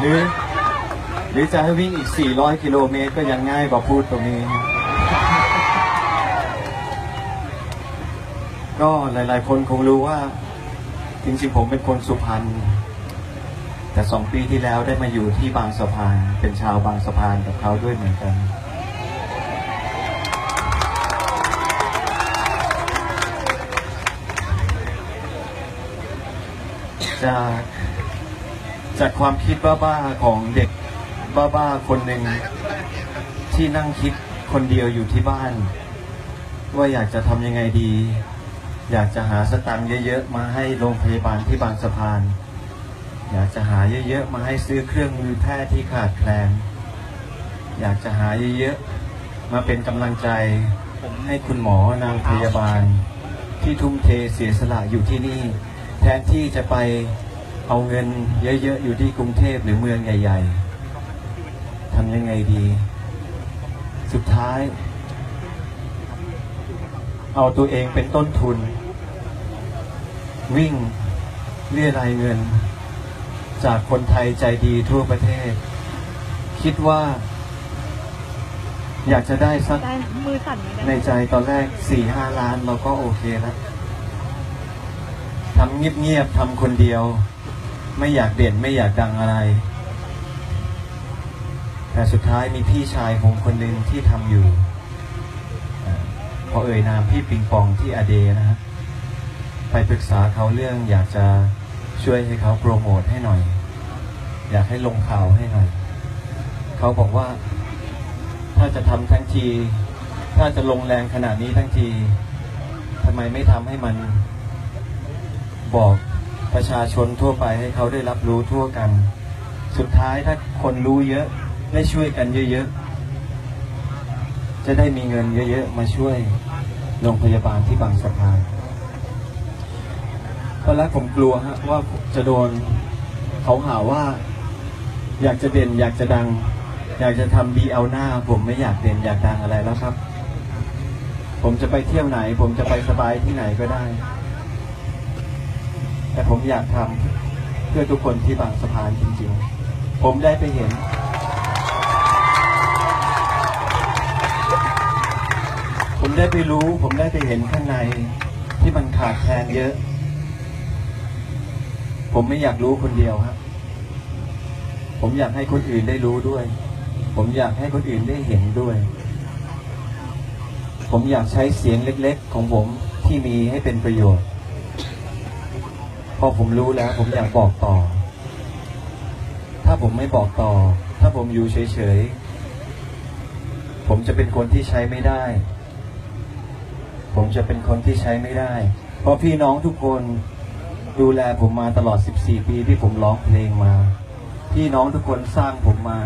หรือ หรือจะให้วิ่งอีก 400 กิโลเมตรก็ยังง่ายกว่าพูดตรงนี้ ก็หลายๆ คนคงรู้ว่า จริงๆผมเป็นคนสุพรรณแต่สองปีที่แล้วได้มาอยู่ที่บางสะพานเป็นชาวบางสะพานกับเขาด้วยเหมือนกัน จาก จากความคิดบ้าๆของเด็กบ้าๆคนหนึ่งที่นั่งคิดคนเดียวอยู่ที่บ้าน ว่าอยากจะทำยังไงดี อยากจะหาสตังค์เยอะๆมาให้โรงพยาบาลที่บางสะพาน อยากจะหาเยอะๆมาให้ซื้อเครื่องมือแพทย์ที่ขาดแคลนอยากจะหาเยอะๆมาเป็นกำลังใจให้คุณหมอนางพยาบาล ที่ทุ่มเทเสียสละอยู่ที่นี่ แทนที่จะไป เอาเงินเยอะๆ อยู่ที่กรุงเทพหรือเมืองใหญ่ ๆทำยังไงดี สุดท้าย เอาตัวเองเป็นต้นทุน วิ่งเรียรายเงิน จากคนไทยใจดีทั่วประเทศ คิดว่า อยากจะได้สัก ได้มือสั่นไหมในเนี่ยใจตอนแรกสี่ห้าล้านเราก็โอเคแล้วทำเงียบๆทำคนเดียว ไม่อยากเด่นไม่อยากดังอะไร แต่สุดท้ายมีพี่ชายผมคนหนึ่งที่ทำอยู่เอ่อพอเอ่ยนามพี่ปิงปองที่อเดนะฮะไปปรึกษาเขาเรื่องอยากจะช่วยให้เขาโปรโมทให้หน่อย อยากให้ลงข่าวให้หน่อย เขาบอกว่า ถ้าจะทำทั้งที ถ้าจะลงแรงขนาดนี้ทั้งทีทำไมไม่ทำให้มันบอก ประชาชนทั่วไปให้เขาได้รับรู้ทั่วกัน สุดท้ายถ้าคนรู้เยอะได้ช่วยกันเยอะๆ จะได้มีเงินเยอะๆ มาช่วยโรงพยาบาลที่บางสะพานตอนแรกผมกลัวฮะว่าจะโดนเขาหาว่า อยากจะเด่นอยากจะดัง อยากจะทำดีเอาหน้า ผมไม่อยากเด่นอยากดังอะไรแล้วครับ ผมจะไปเที่ยวไหน ผมจะไปสบายที่ไหนก็ได้ แต่ผมอยากทำเพื่อทุกคนที่บางสะพานจริงๆ ผมได้ไปเห็น ผมได้ไปรู้ ผมได้ไปเห็นข้างในที่มันขาดแคลนเยอะ ผมไม่อยากรู้คนเดียวครับ ผมอยากให้คนอื่นได้รู้ด้วย ผมอยากให้คนอื่นได้เห็นด้วย ผมอยากใช้เสียงเล็ก ๆ ของผมที่มีให้เป็นประโยชน์ พอผมรู้แล้ว ผมอยากบอกต่อ ถ้าผมไม่บอกต่อ ถ้าผมอยู่เฉยๆ ผมจะเป็นคนที่ใช้ไม่ได้ ผมจะเป็นคนที่ใช้ไม่ได้ เพราะพี่น้องทุกคนดูแลผมมาตลอด 14 ปีที่ผมร้องเพลงมา พี่น้องทุกคนสร้างผมมา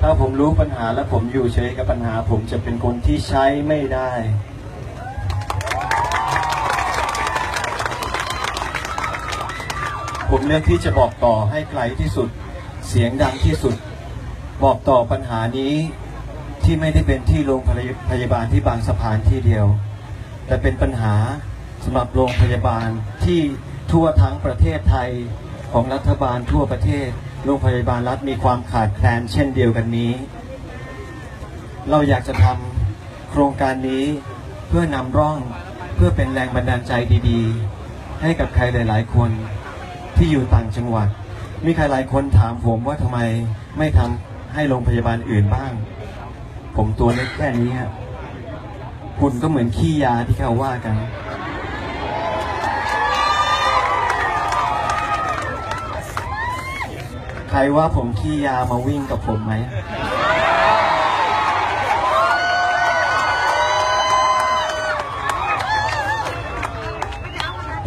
ถ้าผมรู้ปัญหาและผมอยู่เฉยกับปัญหา ผมจะเป็นคนที่ใช้ไม่ได้ ผมเลือกที่จะบอกต่อให้ไกลที่สุด เสียงดังที่สุด บอกต่อปัญหานี้ที่ไม่ได้เป็นที่โรงพยาบาลที่บางสะพานที่เดียว แต่เป็นปัญหาสำหรับโรงพยาบาลที่ทั่วทั้งประเทศไทยของรัฐบาลทั่วประเทศ โรงพยาบาลรัฐมีความขาดแคลนเช่นเดียวกันนี้ เราอยากจะทำโครงการนี้เพื่อนำร่องเพื่อเป็นแรงบันดาลใจดีๆ ให้กับใครหลาย ๆ คน ที่อยู่ต่างจังหวัด มีใครหลายคนถามผมว่าทำไมไม่ทำให้โรงพยาบาลอื่นบ้าง ผมตัวเล็กแค่นี้ฮะหุ่นก็เหมือนขี้ยาที่เขาว่ากัน ใครว่าผมขี้ยามาวิ่งกับผมไหม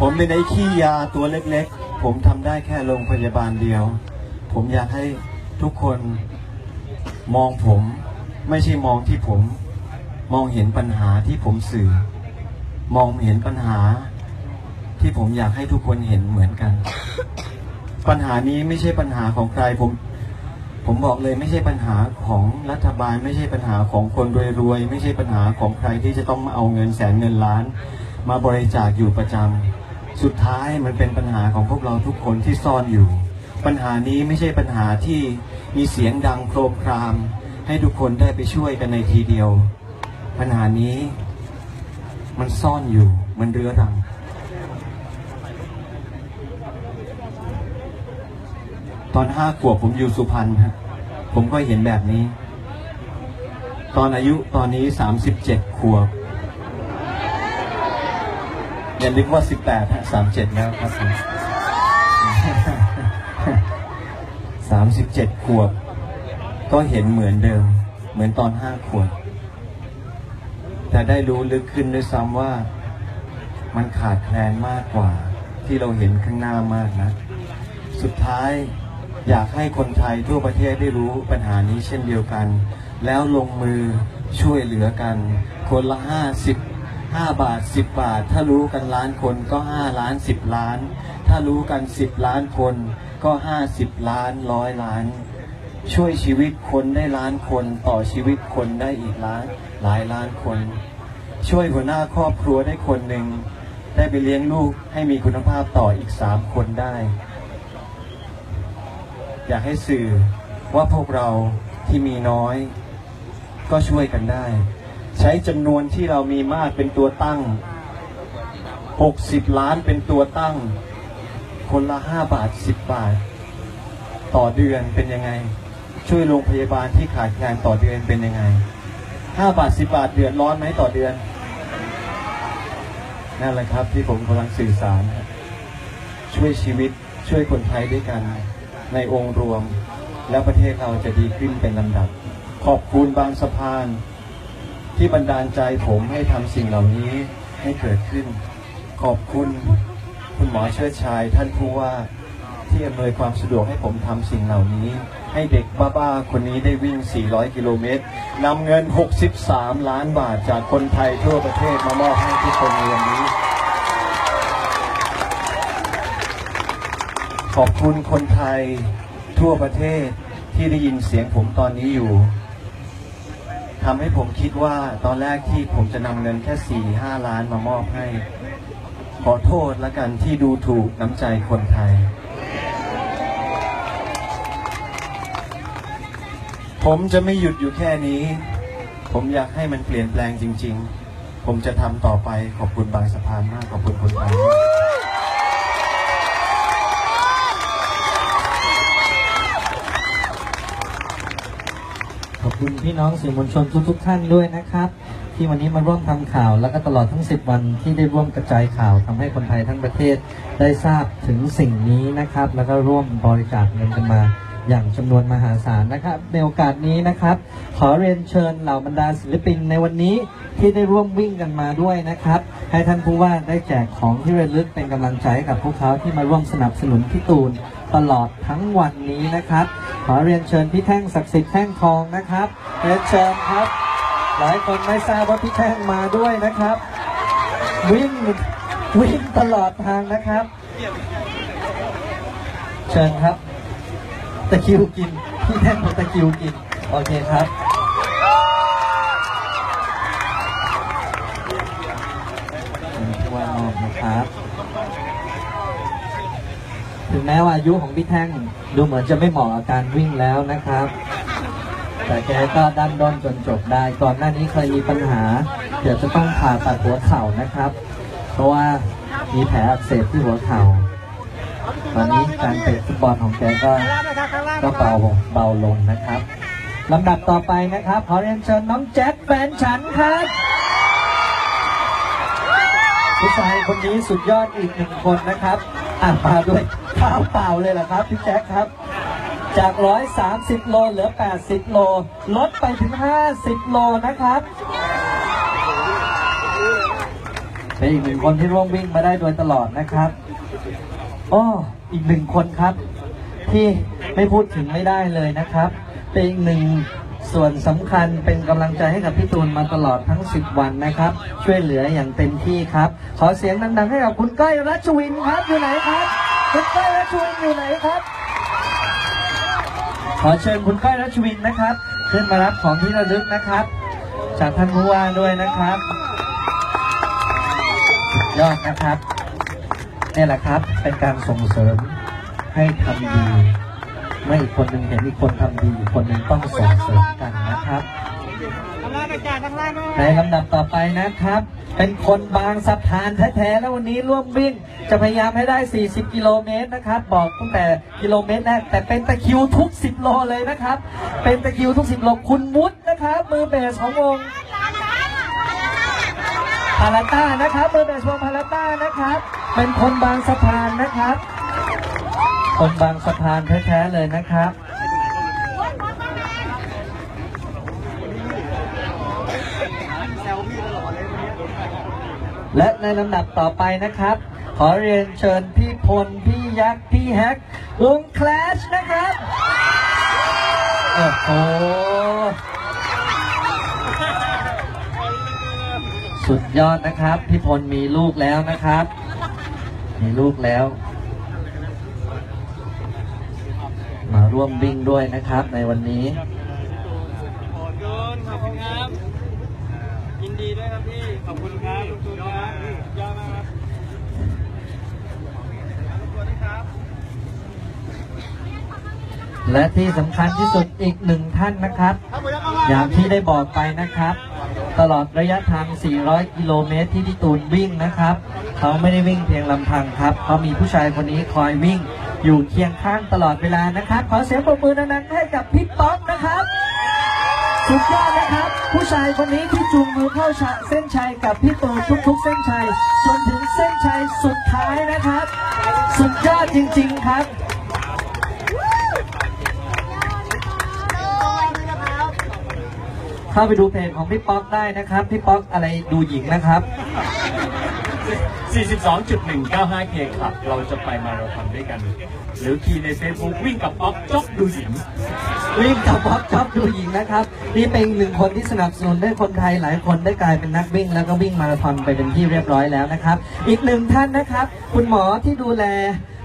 ผมเป็นไอ้ขี้ยาตัวเล็ก ผมทำได้แค่โรงพยาบาลเดียว ผมอยากให้ทุกคนมองผมไม่ใช่มองที่ผมมองเห็นปัญหาที่ผมสื่อ มองเห็นปัญหา ที่ผมอยากให้ทุกคนเห็นเหมือนกัน ปัญหานี้ไม่ใช่ปัญหาของใครผม ผมบอกเลยไม่ใช่ปัญหาของรัฐบาล ไม่ใช่ปัญหาของคนรวยๆไม่ใช่ปัญหาของใครที่จะต้องมาเอาเงินแสนเงินล้าน มาบริจาคอยู่ประจำ สุดท้ายมันเป็นปัญหาของพวกเราทุกคนที่ซ่อนอยู่ ปัญหานี้ไม่ใช่ปัญหาที่มีเสียงดังโครมคราม ให้ทุกคนได้ไปช่วยกันในทีเดียว ปัญหานี้มันซ่อนอยู่มันเรื้อรัง ตอนห้าขวบผมอยู่สุพรรณฮะผมก็เห็นแบบนี้ ตอนอายุตอนนี้สามสิบเจ็ดขวบ อย่านึกว่าสิบแปดฮะสามเจ็ดแล้วครับผมสามสิบเจ็ดขวบ ก็เห็นเหมือนเดิม เหมือนตอนห้าขวบ แต่ได้รู้ลึกขึ้นด้วยซ้ำว่า มันขาดแคลนมากกว่า ที่เราเห็นข้างหน้ามากนะ สุดท้ายอยากให้คนไทยทั่วประเทศได้รู้ปัญหานี้เช่นเดียวกัน แล้วลงมือช่วยเหลือกัน คนละห้าสิบห้าบาทสิบบาท ถ้ารู้กันล้านคนก็ห้าล้านสิบล้าน ถ้ารู้กันสิบล้านคนก็ห้าสิบล้านร้อยล้าน ช่วยชีวิตคนได้ล้านคนต่อชีวิตคนได้อีกล้านหลายล้านคน ช่วยหัวหน้าครอบครัวได้คนหนึ่งได้ไปเลี้ยงลูกให้มีคุณภาพต่ออีกสามคนได้ อยากให้สื่อว่าพวกเราที่มีน้อย ก็ช่วยกันได้ ใช้จำนวนที่เรามีมากเป็นตัวตั้ง 60 ล้านเป็นตัวตั้ง คนละ 5 บาท 10 บาท ต่อเดือนเป็นยังไง ช่วยโรงพยาบาลที่ขาดแคลนต่อเดือนเป็นยังไง 5 บาท 10 บาทเดือนร้อนไหมต่อเดือนนั่นแหละครับที่ผมกำลังสื่อสาร ช่วยชีวิตช่วยคนไทยด้วยกันในองค์รวม แล้วประเทศเราจะดีขึ้นเป็นลำดับ ขอบคุณบางสะพาน ที่บันดาลใจผมให้ทำสิ่งเหล่านี้ให้เกิดขึ้น ขอบคุณคุณหมอเชิดชายท่านผู้ว่าที่อำนวยความสะดวกให้ผมทำสิ่งเหล่านี้ ให้เด็กบ้าๆคนนี้ได้วิ่ง 400 กิโลเมตรนำเงิน 63 ล้านบาทจากคนไทยทั่วประเทศมามอบให้ทุกคนในวันนี้ ขอบคุณคนไทยทั่วประเทศที่ได้ยินเสียงผมตอนนี้อยู่ ทำให้ผมคิดว่าตอนแรกที่ผมจะนำเงินแค่สี่ห้าล้านมามอบให้ ขอโทษละกันที่ดูถูกน้ำใจคนไทย ผมจะไม่หยุดอยู่แค่นี้ ผมอยากให้มันเปลี่ยนแปลงจริง ๆ ผมจะทำต่อไปขอบคุณบางสะพานมากขอบคุณคนไทยมาก ขอบ คุณพี่น้องสื่อมวลชนทุกๆท่านด้วยนะครับ ที่วันนี้มาร่วมทำข่าว แล้วก็ตลอดทั้ง 10 วันที่ได้ร่วมกระจายข่าวทำให้คนไทยทั้งประเทศได้ทราบถึงสิ่งนี้นะครับ แล้วก็ร่วมบริจาคเงินกันมาอย่างจำนวนมหาศาลนะครับ ในโอกาสนี้นะครับ ขอเรียนเชิญเหล่าบรรดาศิลปินในวันนี้ที่ได้ร่วมวิ่งกันมาด้วยนะครับ ให้ท่านผู้ว่าได้แจกของที่ระลึกเป็นกำลังใจกับพวกเขาที่มาร่วมสนับสนุนพี่ตูนตลอดทั้งวันนี้นะครับ อเรียนเชิญพี่แท่งศักดิ์สิทธิ์แท่งทองนะครับเรียนเชิญครับ หลายคนไม่ทราบว่าพี่แท่งมาด้วยนะครับ วิ่งวิ่งตลอดทางนะครับ เชิญครับ ตะคิวกิน พี่แท่งบอกตะคิวกิน โอเคครับที่ว่ามอบนะครับ ถึงแม้ว่าอายุของพี่แท่งดูเหมือนจะไม่เหมาะกับการวิ่งแล้วนะครับ แต่แกก็ดันด้นจนจบได้ ก่อนหน้านี้เคยมีปัญหา เดี๋ยวจะต้องผ่าตัดหัวเข่านะครับ เพราะว่ามีแผลอักเสบที่หัวเข่า ตอนนี้การเตะฟุตบอลของแกก็ก็เบาเบาลงนะครับลำดับต่อไปนะครับ ขอเรียนเชิญน้องแจ็คแฟนฉันครับผู้ชายคนนี้สุดยอดอีกหนึ่งคนนะครับ อะมาด้วยข้าวเปล่าเลยเหรอครับพี่แจ็คครับ จาก 130 โลเหลือ 80 โล ลดไปถึง 50 โลนะครับเป็นอีกหนึ่งคนที่ร่วมวิ่งมาได้โดยตลอดนะครับอ้ออีกหนึ่งคนครับ ที่ไม่พูดถึงไม่ได้เลยนะครับ เป็นอีกหนึ่ง ส่วนสำคัญเป็นกำลังใจให้กับพี่ตูนมาตลอดทั้ง 10 วันนะครับ ช่วยเหลืออย่างเต็มที่ครับ ขอเสียงดังๆให้กับคุณก้อยรัชวินครับอยู่ไหนครับ คุณก้อยรัชวินอยู่ไหนครับ ขอเชิญคุณก้อยรัชวินนะครับ ขึ้นมารับของที่ระลึกนะครับ จากท่านผู้ว่าด้วยนะครับยอดนะครับนี่แหละครับเป็นการส่งเสริมให้ทำดี มื่ออีกคนหนึ่งเห็นอีกคนทำดีอีกคนหนึ่งต้องส่งเสริมกันนะครับทำลายกระจาดทำลายมาในลำดับต่อไปนะครับ เป็นคนบางสะพานแท้ๆแล้ววันนี้ร่วมวิ่ง จะพยายามให้ได้ 40 กิโลเมตรนะครับ บอกตั้งแต่กิโลเมตรแรกแต่เป็นตะคริวทุก 10 โลเลยนะครับ เป็นตะคริวทุก 10 โลคุณวุฒินะครับ มือเบสของวงพาราต้านะครับมือเบสวงพาราต้านะครับ เป็นคนบางสะพานนะครับ คนบางสะพานแท้ๆเลยนะครับ และในลำดับต่อไปนะครับ ขอเรียนเชิญพี่พล พี่ยักษ์ พี่แฮกวงคลาสนะครับ โอ้โห สุดยอดนะครับ พี่พลมีลูกแล้วนะครับ มีลูกแล้ว มา ร่วมวิ่งด้วยนะครับในวันนี้ขอบคุณขอบคุณครับ ยินดีด้วยครับพี่ ขอบคุณครับขอบคุณครับยอดมากครับ และที่สำคัญที่สุดอีกหนึ่งท่านนะครับ อย่างที่ได้บอกไปนะครับ ตลอดระยะทาง 400 กิโลเมตรที่พี่ตูนวิ่งนะครับ เขาไม่ได้วิ่งเพียงลำพังครับเขามีผู้ชายคนนี้คอยวิ่ง อยู่เคียงข้างตลอดเวลานะครับ ขอเสียงปรบมือดังๆให้กับพี่ป๊อกนะครับสุดยอดนะครับ ผู้ชายคนนี้ที่จูงมือเข้าฉะเส้นชัยกับพี่ตูนทุกๆ เส้นชัยจนถึงเส้นชัยสุดท้ายนะครับ สุดยอดจริง ๆ ครับ เข้าไปดูเพจของพี่ป๊อกได้นะครับ พี่ป๊อกอะไรดูหญิงนะครับ 42.195 k ครับเราจะไปมาราธอนด้วยกัน หรือคีย์ใน Facebook วิ่งกับป๊อกจ๊อกดูหญิง วิ่งกับป๊อกชอบดูหญิงนะครับ นี่เป็นอีกหนึ่งคนที่สนับสนุนให้คนไทยหลายคนได้กลายเป็นนักวิ่ง แล้วก็วิ่งมาราธอนไปเป็นที่เรียบร้อยแล้วนะครับ อีกหนึ่งท่านนะครับ คุณหมอที่ดูแล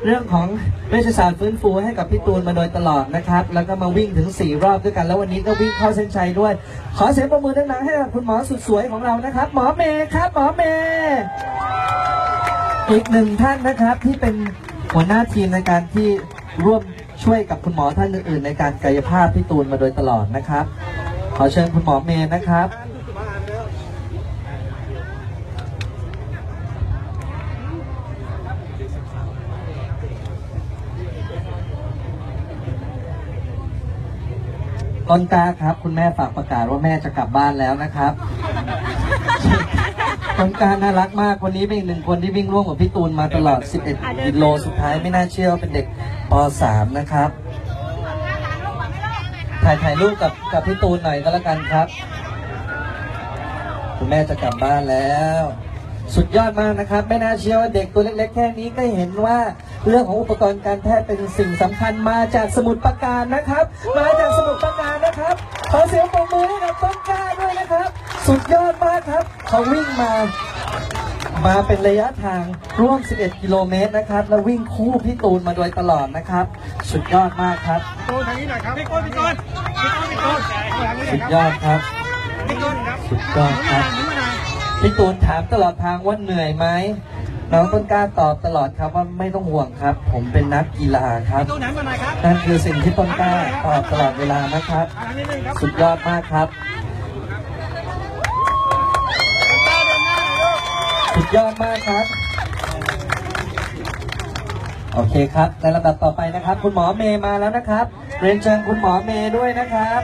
เรื่องของเวชศาสตร์ฟื้นฟูให้กับพี่ตูนมาโดยตลอดนะครับ แล้วก็มาวิ่งถึง 4 รอบด้วยกัน แล้ววันนี้ก็วิ่งเข้าเส้นชัยด้วย ขอเสียงปรบมือดังๆให้กับคุณหมอสุดสวยของเรานะครับ หมอเมย์ครับ หมอเมย์อีกหนึ่งท่านนะครับที่เป็นหัวหน้าทีมในการที่ร่วมช่วยกับคุณหมอท่านอื่นๆ ในการกายภาพพี่ตูนมาโดยตลอดนะครับ ขอเชิญคุณหมอเมย์นะครับ ต้นกล้าครับ คุณแม่ฝากประกาศว่าแม่จะกลับบ้านแล้วนะครับ ต้นกล้าน่ารักมากวันนี้เป็นอีกหนึ่งคนที่วิ่งร่วมกับพี่ตูนมาตลอด 11กิโลสุดท้ายไม่น่าเชื่อว่าเป็นเด็กป .3 นะครับ ถ่ายถ่ายรูปกับกับพี่ตูนหน่อยก็แล้วกันครับ คุณแม่จะกลับบ้านแล้ว สุดยอดมากนะครับ ไม่น่าเชื่อว่าเด็กตัวเล็กๆแค่นี้ก็เห็นว่า เรื่องของอุปกรณ์การแพทย์เป็นสิ่งสำคัญมาจากสมุทรปราการนะครับ มาจากสมุทรปราการนะครับ ขอเสียงปรบมือให้กับต้นกล้าด้วยนะครับ สุดยอดมากครับ เขาวิ่งมา มาเป็นระยะทางร่วม 11 กิโลเมตรนะครับ แล้ววิ่งคู่พี่ตูนมาโดยตลอดนะครับ สุดยอดมากครับ ตูนทางนี้หน่อยครับพี่โก้พี่โก้พี่ก้พี่ก้ทางนี้หน่สุอยดครับยอดครับ พี่ก้ครับสุดยอดครับ พี่ตูนถามตลอดทางว่าเหนื่อยไหม น้องต้นกล้าตอบตลอดครับว่าไม่ต้องห่วงครับ ผมเป็นนักกีฬาครับ ตูนหันมาหน่อยครับนั่นคือสิ่งที่ต้นกล้าตอบตลอดเวลานะครับทางนี้นึงครับสุดยอดมากครับสุดยอดมากครับ โอเคครับในลำดับต่อไปนะครับ คุณหมอเมย์มาแล้วนะครับ เรียนเชิญคุณหมอเมย์ด้วยนะครับ